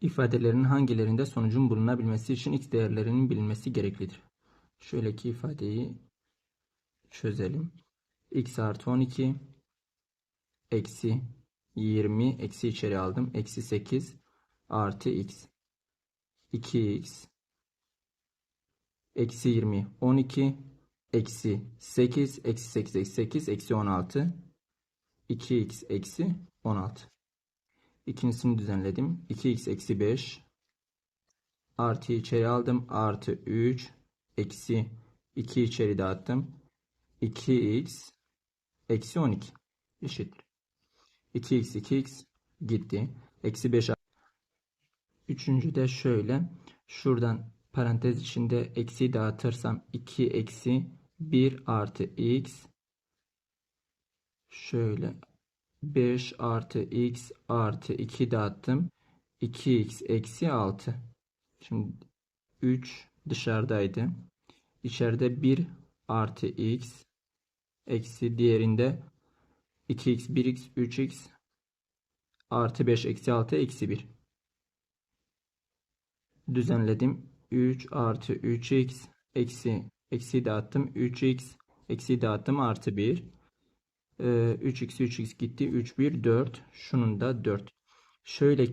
ifadelerin hangilerinde sonucun bulunabilmesi için x değerlerinin bilinmesi gereklidir. Şöyleki ifadeyi çözelim. x artı 12 eksi 20 eksi içeri aldım. Eksi 8 artı x 2x eksi 20 12 eksi 8 eksi 8 eksi 8 eksi 16 2x eksi 16 İkincisini düzenledim. 2x eksi 5 artı içeri aldım. Artı 3 eksi 2 içeri dağıttım. 2x eksi 12 eşittir. 2x 2x gitti. Eksi 5 Üçüncü de şöyle. Şuradan parantez içinde eksi dağıtırsam 2 eksi 1 artı x şöyle 5 artı x artı 2 dağıttım. 2x eksi 6. Şimdi 3 dışarıdaydı. İçeride 1 artı x eksi diğerinde 2x 1x 3x artı 5 eksi 6 eksi 1 düzenledim. 3 artı 3x eksi eksi dağıttım. 3x eksi dağıttım artı 1. Ee, 3x 3x gitti. 3 1 4. Şunun da 4. Şöyle ki